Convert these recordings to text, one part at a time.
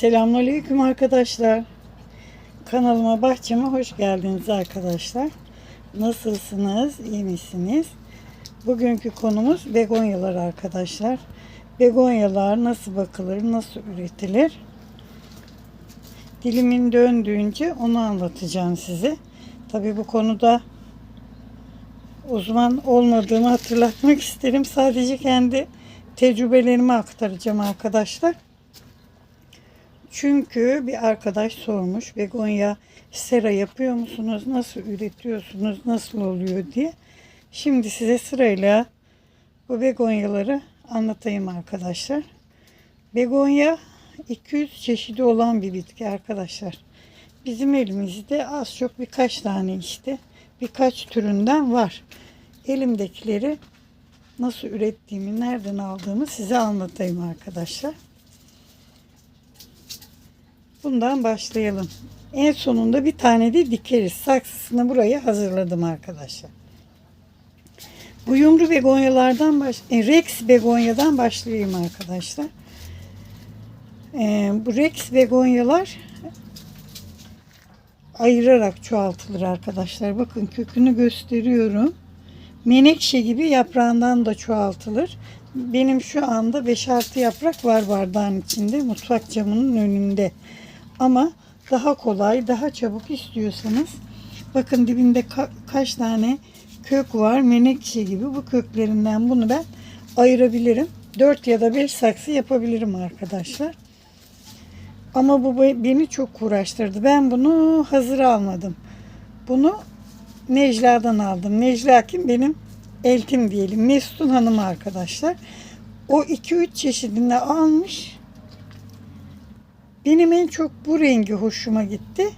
Selamünaleyküm arkadaşlar. Kanalıma bahçeme hoş geldiniz arkadaşlar. Nasılsınız? İyi misiniz? Bugünkü konumuz begonyalar arkadaşlar. Begonyalar nasıl bakılır, nasıl üretilir? Dilimin döndüğünce onu anlatacağım size. Tabii bu konuda uzman olmadığımı hatırlatmak isterim. Sadece kendi tecrübelerimi aktaracağım arkadaşlar. Çünkü bir arkadaş sormuş begonya sera yapıyor musunuz? Nasıl üretiyorsunuz? Nasıl oluyor diye. Şimdi size sırayla bu begonyaları anlatayım arkadaşlar. Begonya 200 çeşidi olan bir bitki arkadaşlar. Bizim elimizde az çok birkaç tane işte birkaç türünden var. Elimdekileri nasıl ürettiğimi, nereden aldığımı size anlatayım arkadaşlar. Bundan başlayalım. En sonunda bir tane de dikeriz. Saksısını buraya hazırladım arkadaşlar. Bu yumru begonyalardan baş, e, Rex begonyadan başlayayım arkadaşlar. E, bu Rex begonyalar ayırarak çoğaltılır arkadaşlar. Bakın kökünü gösteriyorum. Menekşe gibi yaprağından da çoğaltılır. Benim şu anda 5-6 yaprak var bardağın içinde. Mutfak camının önünde. Ama daha kolay, daha çabuk istiyorsanız bakın dibinde ka- kaç tane kök var. Menekşe gibi bu köklerinden bunu ben ayırabilirim. 4 ya da 5 saksı yapabilirim arkadaşlar. Ama bu be- beni çok uğraştırdı. Ben bunu hazır almadım. Bunu Necla'dan aldım. Necla kim? Benim eltim diyelim. Mesut'un hanımı arkadaşlar. O 2-3 çeşidini almış. Benim en çok bu rengi hoşuma gitti.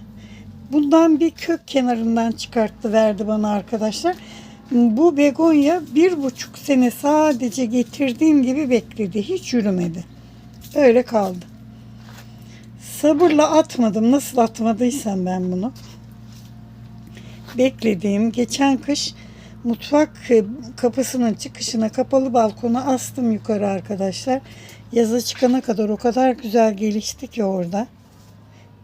Bundan bir kök kenarından çıkarttı verdi bana arkadaşlar. Bu begonya bir buçuk sene sadece getirdiğim gibi bekledi. Hiç yürümedi. Öyle kaldı. Sabırla atmadım. Nasıl atmadıysam ben bunu. Beklediğim geçen kış mutfak kapısının çıkışına kapalı balkona astım yukarı arkadaşlar. Yaza çıkana kadar o kadar güzel gelişti ki orada.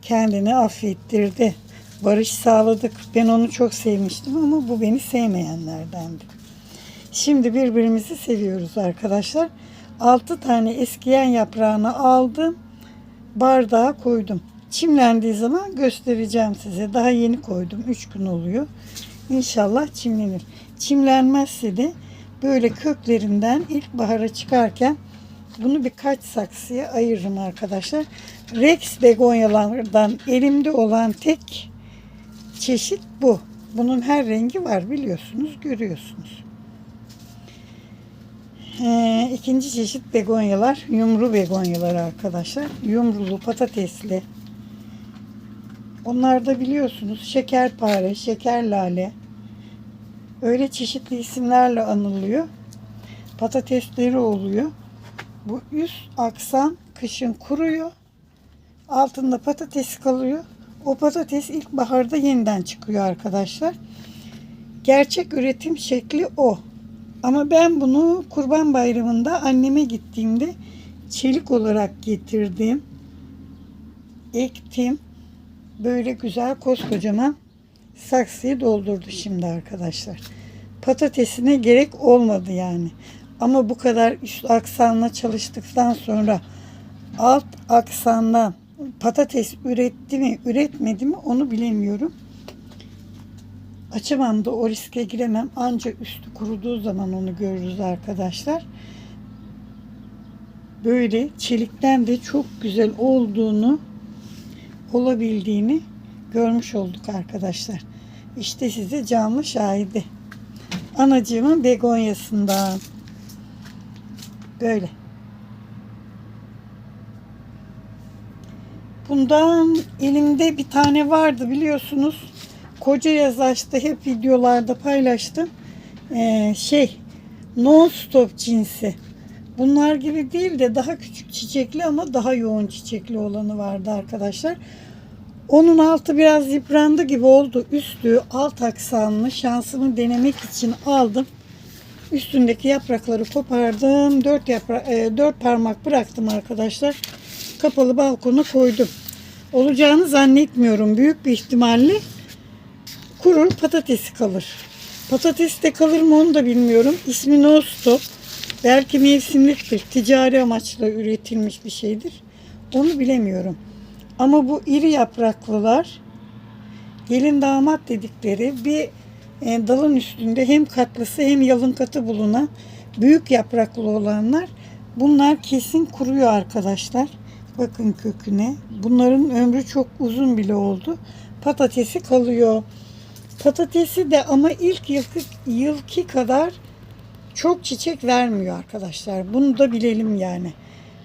Kendini affettirdi. Barış sağladık. Ben onu çok sevmiştim ama bu beni sevmeyenlerdendi. Şimdi birbirimizi seviyoruz arkadaşlar. 6 tane eskiyen yaprağını aldım. Bardağa koydum. Çimlendiği zaman göstereceğim size. Daha yeni koydum. 3 gün oluyor. İnşallah çimlenir. Çimlenmezse de böyle köklerinden ilkbahara çıkarken bunu birkaç saksıya ayırırım arkadaşlar. Rex begonyalardan elimde olan tek çeşit bu. Bunun her rengi var biliyorsunuz, görüyorsunuz. Ee, ikinci çeşit begonyalar, yumru begonyalar arkadaşlar. Yumrulu, patatesli. Onlar da biliyorsunuz şekerpare, şeker lale. Öyle çeşitli isimlerle anılıyor. Patatesleri oluyor. Bu üst aksan kışın kuruyor. Altında patates kalıyor. O patates ilkbaharda yeniden çıkıyor arkadaşlar. Gerçek üretim şekli o. Ama ben bunu Kurban Bayramı'nda anneme gittiğimde çelik olarak getirdim. Ektim. Böyle güzel koskocaman saksıyı doldurdu şimdi arkadaşlar. Patatesine gerek olmadı yani. Ama bu kadar üst aksanla çalıştıktan sonra alt aksandan patates üretti mi üretmedi mi onu bilemiyorum. Açamam da o riske giremem. Ancak üstü kuruduğu zaman onu görürüz arkadaşlar. Böyle çelikten de çok güzel olduğunu olabildiğini görmüş olduk arkadaşlar. İşte size canlı şahidi. Anacığımın begonyasından. Böyle. Bundan elimde bir tane vardı biliyorsunuz. Koca yaz açtı. Hep videolarda paylaştım. Ee, şey non stop cinsi. Bunlar gibi değil de daha küçük çiçekli ama daha yoğun çiçekli olanı vardı arkadaşlar. Onun altı biraz yıprandı gibi oldu. Üstü alt aksanlı şansımı denemek için aldım. Üstündeki yaprakları kopardım. Dört, yapra e, dört parmak bıraktım arkadaşlar. kapalı balkona koydum. Olacağını zannetmiyorum. Büyük bir ihtimalle kurur patatesi kalır. Patates de kalır mı onu da bilmiyorum. İsmi no stop. Belki mevsimliktir. Ticari amaçla üretilmiş bir şeydir. Onu bilemiyorum. Ama bu iri yapraklılar gelin damat dedikleri bir e, dalın üstünde hem katlısı hem yalın katı bulunan büyük yapraklı olanlar bunlar kesin kuruyor arkadaşlar. Bakın köküne. Bunların ömrü çok uzun bile oldu. Patatesi kalıyor. Patatesi de ama ilk yılki, yılki kadar çok çiçek vermiyor arkadaşlar. Bunu da bilelim yani.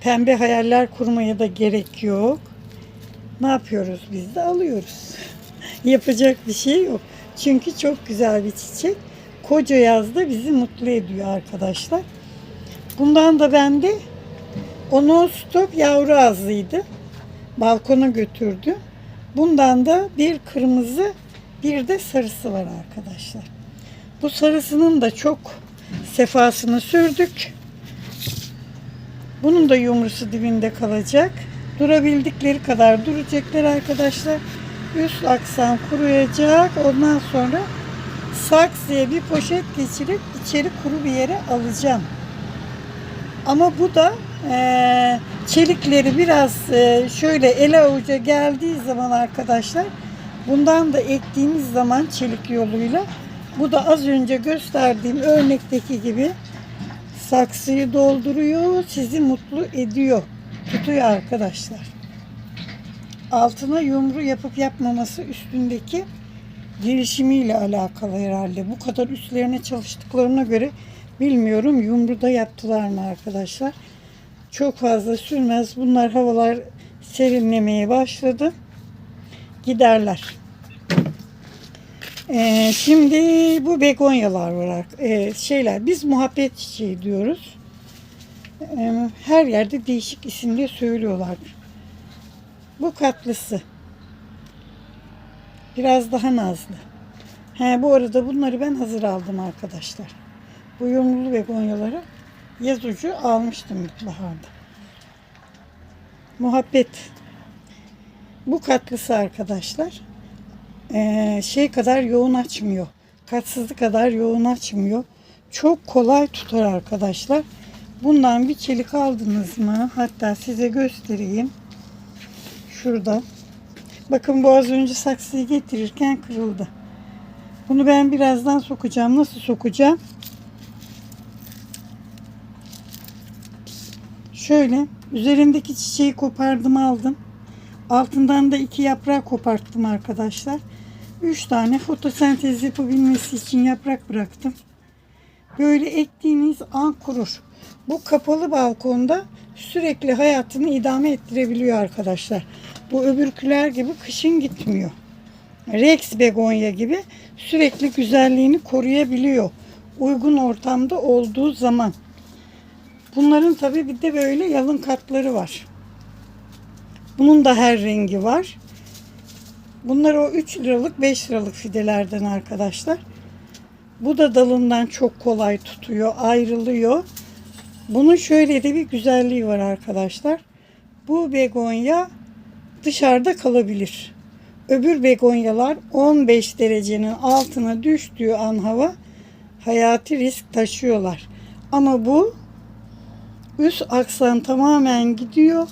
Pembe hayaller kurmaya da gerek yok. Ne yapıyoruz biz de alıyoruz. Yapacak bir şey yok. Çünkü çok güzel bir çiçek. Koca yazda bizi mutlu ediyor arkadaşlar. Bundan da bende onu stop yavru ağzıydı. Balkona götürdüm. Bundan da bir kırmızı bir de sarısı var arkadaşlar. Bu sarısının da çok sefasını sürdük. Bunun da yumrusu dibinde kalacak. Durabildikleri kadar duracaklar arkadaşlar. Üst aksan kuruyacak. Ondan sonra saksıya bir poşet geçirip içeri kuru bir yere alacağım. Ama bu da eee, çelikleri biraz eee, şöyle ele avuca geldiği zaman arkadaşlar bundan da ektiğimiz zaman çelik yoluyla bu da az önce gösterdiğim örnekteki gibi saksıyı dolduruyor, sizi mutlu ediyor, tutuyor arkadaşlar. Altına yumru yapıp yapmaması üstündeki gelişimiyle alakalı herhalde. Bu kadar üstlerine çalıştıklarına göre bilmiyorum yumru da yaptılar mı arkadaşlar. Çok fazla sürmez. Bunlar havalar serinlemeye başladı. Giderler. Ee, şimdi bu begonyalar var. ar- Ee, şeyler biz muhabbet çiçeği diyoruz. Ee, her yerde değişik isimle söylüyorlar. Bu katlısı. Biraz daha nazlı. He, bu arada bunları ben hazır aldım arkadaşlar. Bu yumrulu begonyaları yaz ucu almıştım ilkbaharda. Muhabbet. Bu katlısı arkadaşlar ee, şey kadar yoğun açmıyor. Katsızı kadar yoğun açmıyor. Çok kolay tutar arkadaşlar. Bundan bir çelik aldınız mı? Hatta size göstereyim. Şurada. Bakın bu az önce saksıyı getirirken kırıldı. Bunu ben birazdan sokacağım. Nasıl sokacağım? Şöyle üzerindeki çiçeği kopardım aldım. Altından da iki yaprak koparttım arkadaşlar. Üç tane fotosentez yapabilmesi için yaprak bıraktım. Böyle ektiğiniz an kurur. Bu kapalı balkonda sürekli hayatını idame ettirebiliyor arkadaşlar. Bu öbürküler gibi kışın gitmiyor. Rex begonya gibi sürekli güzelliğini koruyabiliyor. Uygun ortamda olduğu zaman. Bunların tabi bir de böyle yalın katları var. Bunun da her rengi var. Bunlar o 3 liralık 5 liralık fidelerden arkadaşlar. Bu da dalından çok kolay tutuyor, ayrılıyor. Bunun şöyle de bir güzelliği var arkadaşlar. Bu begonya dışarıda kalabilir. Öbür begonyalar 15 derecenin altına düştüğü an hava hayati risk taşıyorlar. Ama bu üst aksan tamamen gidiyor.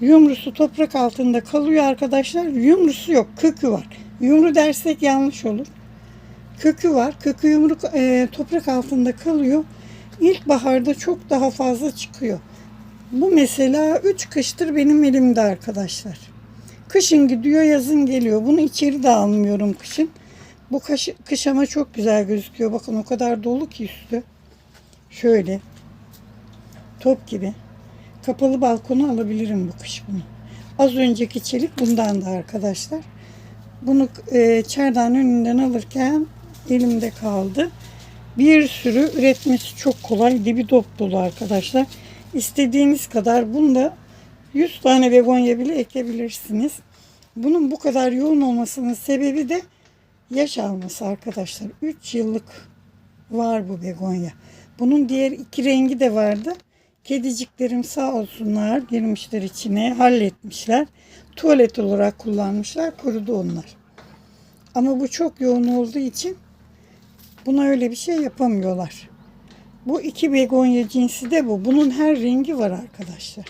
Yumrusu toprak altında kalıyor arkadaşlar. Yumrusu yok, kökü var. Yumru dersek yanlış olur. Kökü var. Kökü yumruk e, toprak altında kalıyor. İlkbaharda çok daha fazla çıkıyor. Bu mesela 3 kıştır benim elimde arkadaşlar. Kışın gidiyor, yazın geliyor. Bunu içeri de almıyorum kışın. Bu kış, kış ama çok güzel gözüküyor. Bakın o kadar dolu ki üstü. Şöyle. Top gibi. Kapalı balkona alabilirim bu kış bunu. Az önceki çelik bundan da arkadaşlar. Bunu e, çardağın önünden alırken elimde kaldı. Bir sürü üretmesi çok kolay. Dibi dop dolu arkadaşlar. İstediğiniz kadar bunda 100 tane begonya bile ekebilirsiniz. Bunun bu kadar yoğun olmasının sebebi de yaş alması arkadaşlar. 3 yıllık var bu begonya. Bunun diğer iki rengi de vardı. Kediciklerim sağ olsunlar girmişler içine halletmişler. Tuvalet olarak kullanmışlar. Kurudu onlar. Ama bu çok yoğun olduğu için buna öyle bir şey yapamıyorlar. Bu iki begonya cinsi de bu. Bunun her rengi var arkadaşlar.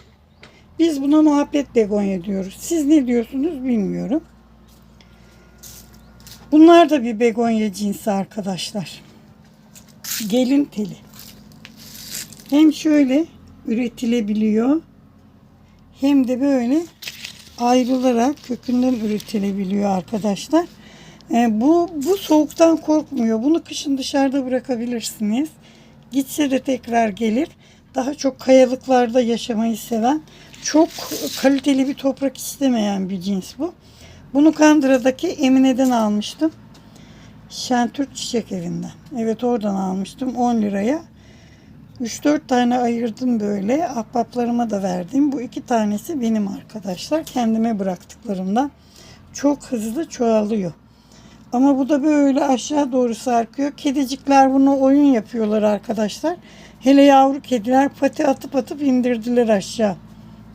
Biz buna muhabbet begonya diyoruz. Siz ne diyorsunuz bilmiyorum. Bunlar da bir begonya cinsi arkadaşlar. Gelin teli. Hem şöyle üretilebiliyor hem de böyle ayrılarak kökünden üretilebiliyor arkadaşlar. Ee, bu bu soğuktan korkmuyor. Bunu kışın dışarıda bırakabilirsiniz. Gitse de tekrar gelir. Daha çok kayalıklarda yaşamayı seven, çok kaliteli bir toprak istemeyen bir cins bu. Bunu Kandıra'daki Emine'den almıştım. Şentürk Çiçek Evi'nden. Evet oradan almıştım 10 liraya. 3-4 tane ayırdım böyle. Ahbaplarıma da verdim. Bu iki tanesi benim arkadaşlar. Kendime bıraktıklarımdan. Çok hızlı çoğalıyor. Ama bu da böyle aşağı doğru sarkıyor. Kedicikler bunu oyun yapıyorlar arkadaşlar. Hele yavru kediler pati atıp atıp indirdiler aşağı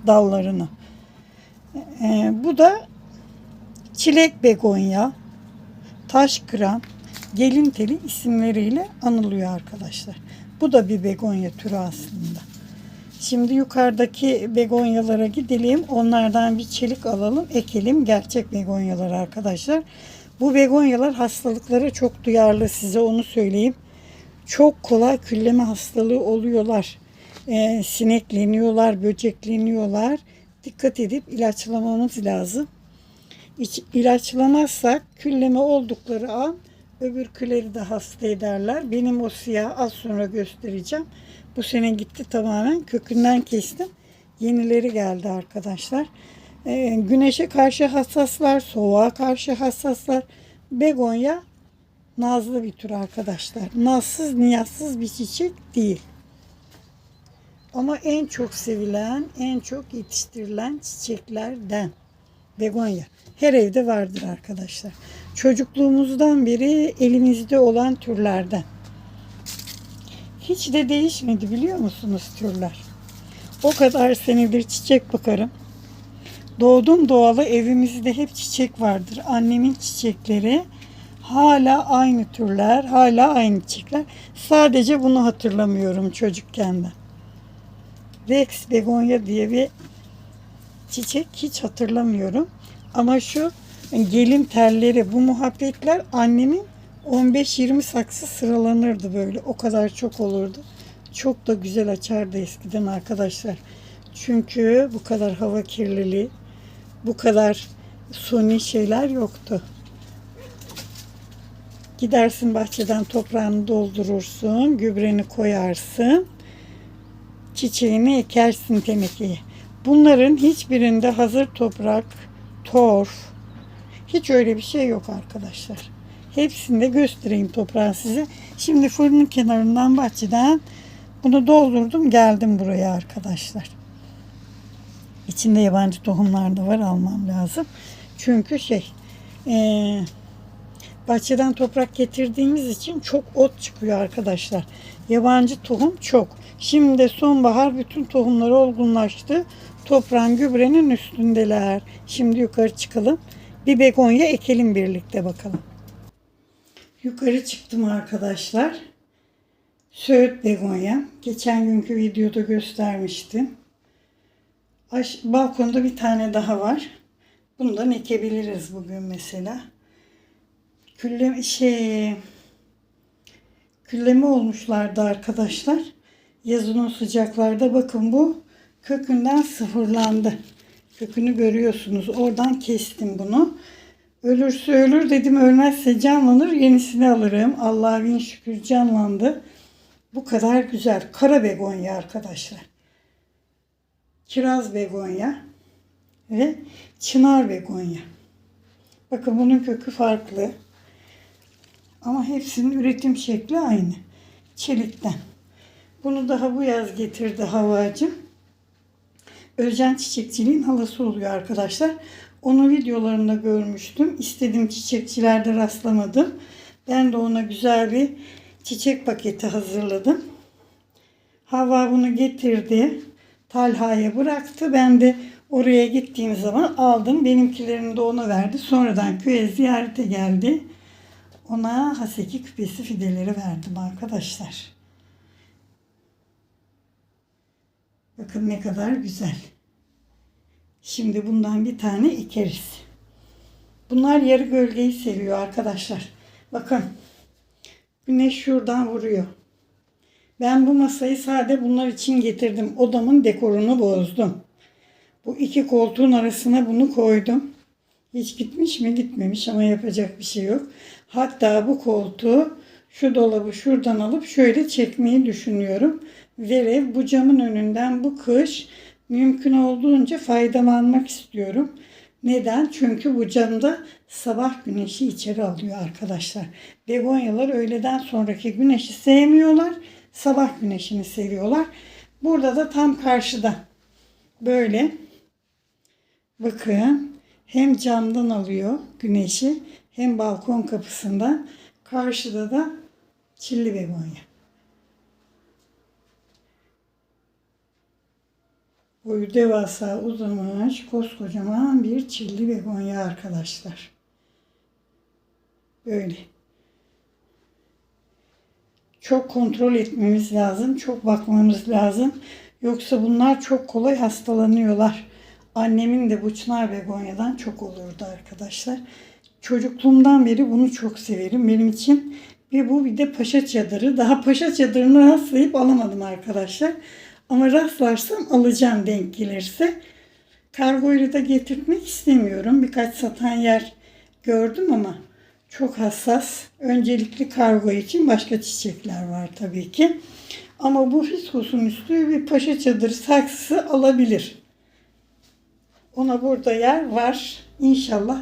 dallarını. Ee, bu da çilek begonya, taş kıran, gelin teli isimleriyle anılıyor arkadaşlar. Bu da bir begonya türü aslında. Şimdi yukarıdaki begonyalara gidelim. Onlardan bir çelik alalım, ekelim. Gerçek begonyalar arkadaşlar. Bu begonyalar hastalıklara çok duyarlı size onu söyleyeyim. Çok kolay külleme hastalığı oluyorlar. Ee, sinekleniyorlar, böcekleniyorlar. Dikkat edip ilaçlamamız lazım. İç, ilaçlamazsak külleme oldukları an öbür küleri de hasta ederler. Benim o siyah az sonra göstereceğim. Bu sene gitti tamamen kökünden kestim. Yenileri geldi arkadaşlar. Ee, güneşe karşı hassaslar, soğuğa karşı hassaslar. Begonya nazlı bir tür arkadaşlar. Nazsız, niyazsız bir çiçek değil. Ama en çok sevilen, en çok yetiştirilen çiçeklerden. Begonya. Her evde vardır arkadaşlar. Çocukluğumuzdan beri elimizde olan türlerden. Hiç de değişmedi biliyor musunuz türler? O kadar senedir çiçek bakarım. Doğdum doğalı evimizde hep çiçek vardır. Annemin çiçekleri hala aynı türler, hala aynı çiçekler. Sadece bunu hatırlamıyorum çocukken de. Rex begonya diye bir çiçek hiç hatırlamıyorum. Ama şu gelin telleri, bu muhabbetler annemin 15-20 saksı sıralanırdı böyle. O kadar çok olurdu. Çok da güzel açardı eskiden arkadaşlar. Çünkü bu kadar hava kirliliği, bu kadar suni şeyler yoktu. Gidersin bahçeden toprağını doldurursun, gübreni koyarsın, çiçeğini ekersin tenekeye. Bunların hiçbirinde hazır toprak, torf, hiç öyle bir şey yok arkadaşlar. Hepsini de göstereyim toprağı size. Şimdi fırının kenarından bahçeden bunu doldurdum geldim buraya arkadaşlar. İçinde yabancı tohumlar da var almam lazım. Çünkü şey ee, bahçeden toprak getirdiğimiz için çok ot çıkıyor arkadaşlar. Yabancı tohum çok. Şimdi sonbahar bütün tohumlar olgunlaştı. Toprağın gübrenin üstündeler. Şimdi yukarı çıkalım. Bir begonya ekelim birlikte bakalım. Yukarı çıktım arkadaşlar. Söğüt begonya. Geçen günkü videoda göstermiştim. Aş balkonda bir tane daha var. Bundan ekebiliriz bugün mesela. Külleme şey külleme olmuşlardı arkadaşlar. Yazın o sıcaklarda bakın bu kökünden sıfırlandı. Kökünü görüyorsunuz. Oradan kestim bunu. Ölürse ölür dedim ölmezse canlanır yenisini alırım. Allah'a bin şükür canlandı. Bu kadar güzel. Kara begonya arkadaşlar. Kiraz begonya ve çınar begonya. Bakın bunun kökü farklı. Ama hepsinin üretim şekli aynı. Çelikten. Bunu daha bu yaz getirdi havacım. Özcan Çiçekçiliğin halası oluyor arkadaşlar. Onu videolarında görmüştüm. İstediğim çiçekçilerde rastlamadım. Ben de ona güzel bir çiçek paketi hazırladım. Hava bunu getirdi. Talha'ya bıraktı. Ben de oraya gittiğim zaman aldım. Benimkilerini de ona verdi. Sonradan köye ziyarete geldi. Ona haseki küpesi fideleri verdim arkadaşlar. Bakın ne kadar güzel. Şimdi bundan bir tane ekeriz. Bunlar yarı gölgeyi seviyor arkadaşlar. Bakın. Güneş şuradan vuruyor. Ben bu masayı sade bunlar için getirdim. Odamın dekorunu bozdum. Bu iki koltuğun arasına bunu koydum. Hiç gitmiş mi? Gitmemiş ama yapacak bir şey yok. Hatta bu koltuğu şu dolabı şuradan alıp şöyle çekmeyi düşünüyorum. Ve bu camın önünden bu kış mümkün olduğunca faydalanmak istiyorum. Neden? Çünkü bu camda sabah güneşi içeri alıyor arkadaşlar. Begonyalar öğleden sonraki güneşi sevmiyorlar. Sabah güneşini seviyorlar. Burada da tam karşıda böyle bakın hem camdan alıyor güneşi hem balkon kapısından. Karşıda da çilli begonya. Boyu devasa uzamış koskocaman bir çilli begonya arkadaşlar. Böyle. Çok kontrol etmemiz lazım. Çok bakmamız lazım. Yoksa bunlar çok kolay hastalanıyorlar. Annemin de bu çınar begonyadan çok olurdu arkadaşlar. Çocukluğumdan beri bunu çok severim. Benim için bir bu bir de paşa çadırı. Daha paşa çadırını rastlayıp alamadım arkadaşlar. Ama rastlarsam alacağım denk gelirse. Kargoyla da getirmek istemiyorum. Birkaç satan yer gördüm ama çok hassas. Öncelikli kargo için başka çiçekler var tabii ki. Ama bu fiskosun üstü bir paşa çadırı saksısı alabilir. Ona burada yer var. İnşallah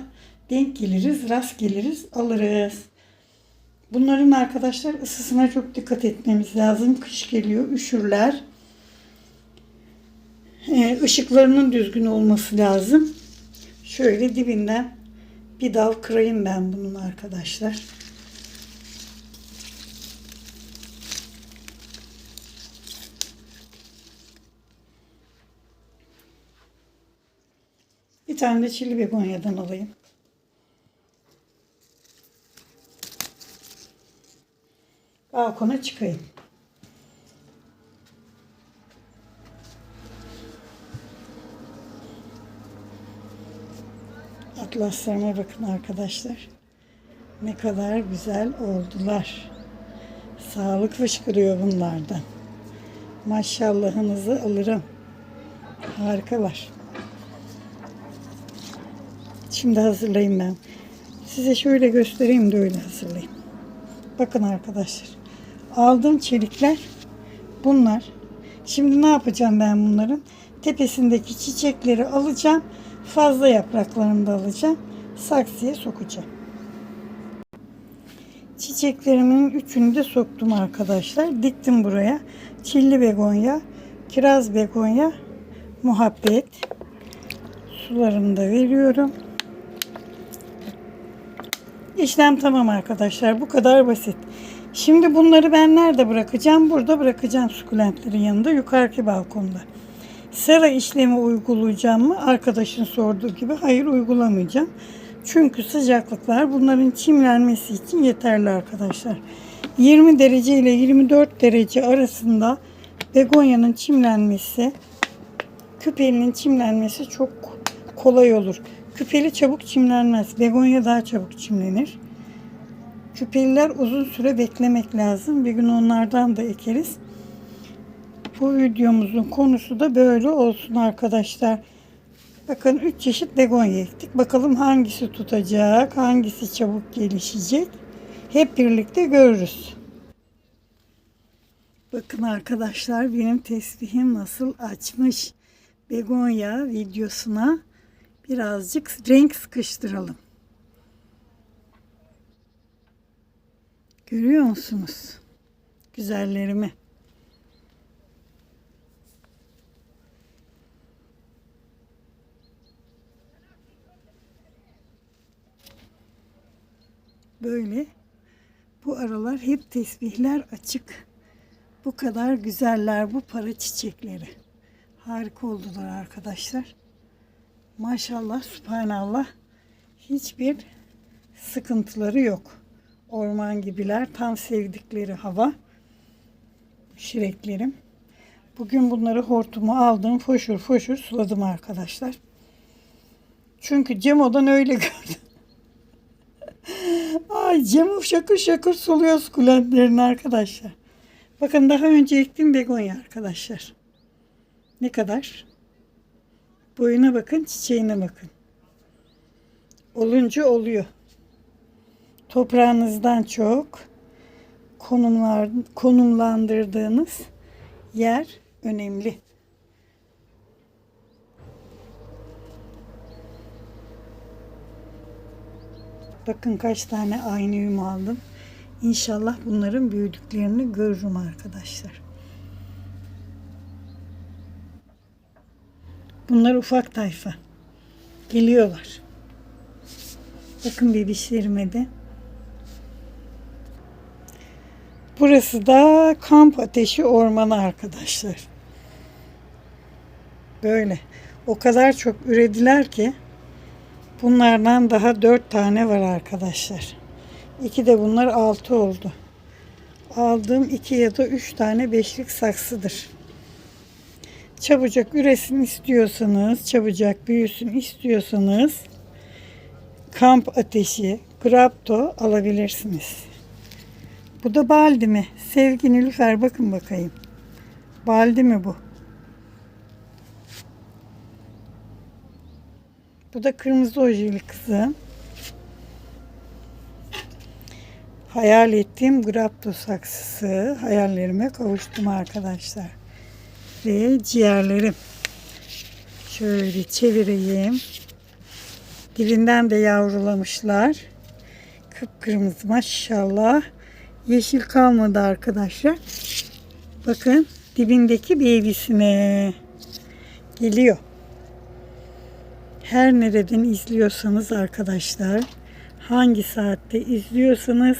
denk geliriz, rast geliriz, alırız. Bunların arkadaşlar ısısına çok dikkat etmemiz lazım. Kış geliyor, üşürler. Ee, ışıklarının düzgün olması lazım. Şöyle dibinden bir dal kırayım ben bunun arkadaşlar. Bir tane de çili begonyadan alayım. Balkona çıkayım. Atlaslarıma bakın arkadaşlar. Ne kadar güzel oldular. Sağlık fışkırıyor bunlardan. Maşallahınızı alırım. Harikalar. Şimdi hazırlayayım ben. Size şöyle göstereyim de öyle hazırlayayım. Bakın arkadaşlar. Aldığım çelikler bunlar. Şimdi ne yapacağım ben bunların? Tepesindeki çiçekleri alacağım. Fazla yapraklarını da alacağım. Saksıya sokacağım. Çiçeklerimin üçünü de soktum arkadaşlar. Diktim buraya. Çilli begonya, kiraz begonya, muhabbet. Sularını da veriyorum. İşlem tamam arkadaşlar. Bu kadar basit. Şimdi bunları ben nerede bırakacağım? Burada bırakacağım sukulentlerin yanında. Yukarıki balkonda. Sera işlemi uygulayacağım mı? Arkadaşın sorduğu gibi hayır uygulamayacağım. Çünkü sıcaklıklar bunların çimlenmesi için yeterli arkadaşlar. 20 derece ile 24 derece arasında begonyanın çimlenmesi, küpelinin çimlenmesi çok kolay olur. Küpeli çabuk çimlenmez. Begonya daha çabuk çimlenir. Küpeliler uzun süre beklemek lazım. Bir gün onlardan da ekeriz. Bu videomuzun konusu da böyle olsun arkadaşlar. Bakın 3 çeşit begonya ektik. Bakalım hangisi tutacak, hangisi çabuk gelişecek. Hep birlikte görürüz. Bakın arkadaşlar benim tesbihim nasıl açmış. Begonya videosuna birazcık renk sıkıştıralım. Görüyor musunuz? Güzellerimi. Böyle bu aralar hep tesbihler açık. Bu kadar güzeller bu para çiçekleri. Harika oldular arkadaşlar. Maşallah, subhanallah. Hiçbir sıkıntıları yok. Orman gibiler. Tam sevdikleri hava. Şireklerim. Bugün bunları hortumu aldım. Foşur foşur suladım arkadaşlar. Çünkü Cemo'dan öyle gördüm. Ay Cemo şakır şakır suluyor sukulentlerini arkadaşlar. Bakın daha önce ektiğim begonya arkadaşlar. Ne kadar? Boyuna bakın, çiçeğine bakın. Olunca oluyor. Toprağınızdan çok konumlar, konumlandırdığınız yer önemli. Bakın kaç tane aynı yum aldım. İnşallah bunların büyüdüklerini görürüm arkadaşlar. Bunlar ufak tayfa. Geliyorlar. Bakın bebişlerime de. Burası da kamp ateşi ormanı arkadaşlar. Böyle. O kadar çok ürediler ki bunlardan daha dört tane var arkadaşlar. İki de bunlar altı oldu. Aldığım iki ya da üç tane beşlik saksıdır. Çabucak üresin istiyorsanız, çabucak büyüsün istiyorsanız kamp ateşi, grapto alabilirsiniz. Bu da baldi mi? Sevgi Nilüfer bakın bakayım. Baldi mi bu? Bu da kırmızı ojeli kızım. Hayal ettiğim grapto saksısı. Hayallerime kavuştum arkadaşlar. Ve ciğerlerim. Şöyle çevireyim. Dilinden de yavrulamışlar. Kıpkırmızı maşallah. Yeşil kalmadı arkadaşlar. Bakın dibindeki baby'sine geliyor. Her nereden izliyorsanız arkadaşlar, hangi saatte izliyorsanız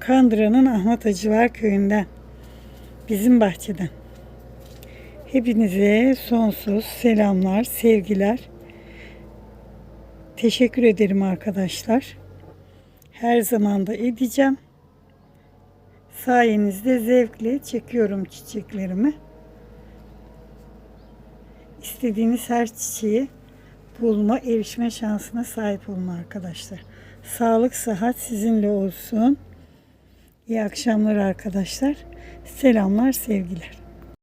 Kandıra'nın Ahmet Acıvar köyünden, bizim bahçeden. Hepinize sonsuz selamlar, sevgiler. Teşekkür ederim arkadaşlar. Her zaman da edeceğim. Sayenizde zevkle çekiyorum çiçeklerimi. İstediğiniz her çiçeği bulma, erişme şansına sahip olun arkadaşlar. Sağlık, sıhhat sizinle olsun. İyi akşamlar arkadaşlar. Selamlar, sevgiler.